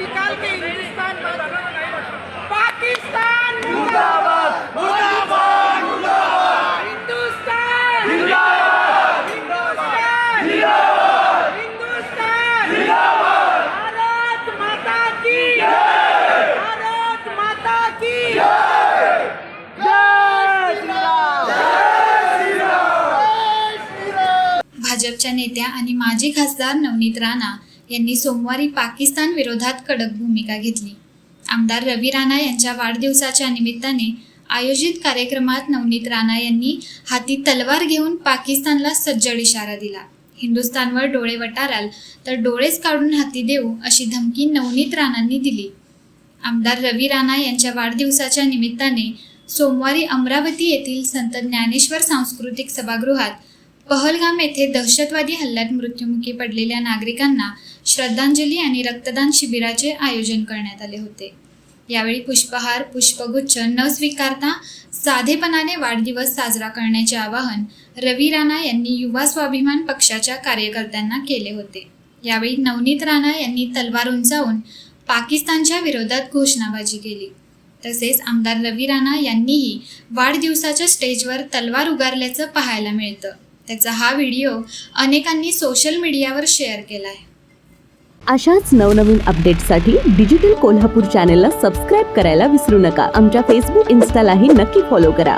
निकाल के हिंदुस्तान पाकिस्तान भाजपच्या नेत्या आणि माजी खासदार नवनीत राणा यांनी सोमवारी पाकिस्तान विरोधात कडक भूमिका घेतली. आमदार रवी राणा यांच्या वाढदिवसाच्या निमित्ताने आयोजित कार्यक्रमात नवनीत राणा यांनी हाती तलवार घेऊन पाकिस्तानला सज्जड इशारा दिला. हिंदुस्थानवर डोळे वटाराल तर डोळेच काढून हाती देऊ अशी धमकी नवनीत राणांनी दिली. आमदार रवी राणा यांच्या वाढदिवसाच्या निमित्ताने सोमवारी अमरावती येथील संत ज्ञानेश्वर सांस्कृतिक सभागृहात पहलगाम येथे दहशतवादी हल्ल्यात मृत्युमुखी पडलेल्या नागरिकांना श्रद्धांजली आणि रक्तदान शिबिराचे आयोजन करण्यात आले होते. यावेळी पुष्पहार पुष्पगुच्छ न स्वीकारता साधेपणाने वाढदिवस साजरा करण्याचे आवाहन रवी राणा यांनी युवा स्वाभिमान पक्षाच्या कार्यकर्त्यांना केले होते. यावेळी नवनीत राणा यांनी तलवार उंचावून पाकिस्तानच्या विरोधात घोषणाबाजी केली. तसेच आमदार रवी राणा यांनीही वाढदिवसाच्या स्टेजवर तलवार उगारल्याचं पाहायला मिळतं. त्याचा हा व्हिडिओ अनेकांनी सोशल मीडियावर शेअर केला आहे अशाच नवनवीन अपडेटसाठी डिजिटल कोल्हापूर चॅनेलला सबस्क्राईब करायला विसरू नका. आमच्या फेसबुक इन्स्टालाही नक्की फॉलो करा.